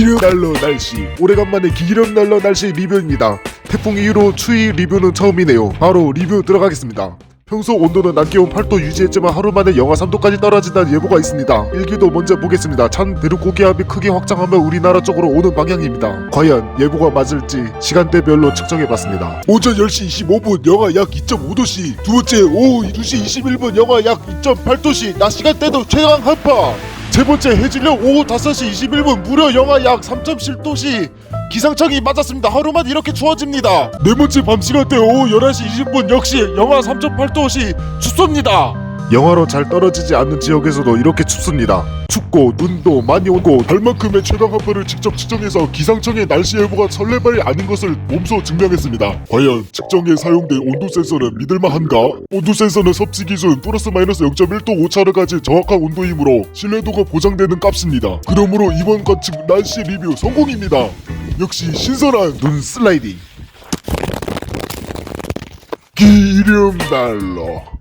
기름 난로 날씨. 오래간만에 기름 난로 날씨 리뷰입니다. 태풍 이후로 추위 리뷰는 처음이네요. 바로 리뷰 들어가겠습니다. 평소 온도는 낮 기온 8도 유지했지만 하루 만에 영하 3도까지 떨어진다는 예보가 있습니다. 일기도 먼저 보겠습니다. 찬 대륙 고기압이 크게 확장하며 우리나라 쪽으로 오는 방향입니다. 과연 예보가 맞을지 시간대별로 측정해봤습니다. 오전 10시 25분 영하 약 2.5도씨 두 번째 오후 2시 21분 영하 약 2.8도씨 낮 시간대도 최강 한파 세 번째 해질녘 오후 5시 21분 무려 영하 약 3.7도씨 기상청이 맞았습니다. 하루만 이렇게 추워집니다. 네 번째 밤 시간대 오후 11시 20분 역시 영하 3.8도씨 춥습니다. 영하로 잘 떨어지지 않는 지역에서도 이렇게 춥습니다. 춥고 눈도 많이 오고 달만큼의 최강 한파를 직접 측정해서 기상청의 날씨 예보가 설레발이 아닌 것을 몸소 증명했습니다. 과연 측정에 사용된 온도 센서는 믿을만한가? 온도 센서는 섭씨 기준 플러스 마이너스 0.1도 오차를 가진 정확한 온도이므로 신뢰도가 보장되는 값입니다. 그러므로 이번 관측 날씨 리뷰 성공입니다. 역시 신선한 눈 슬라이딩. 기름 날로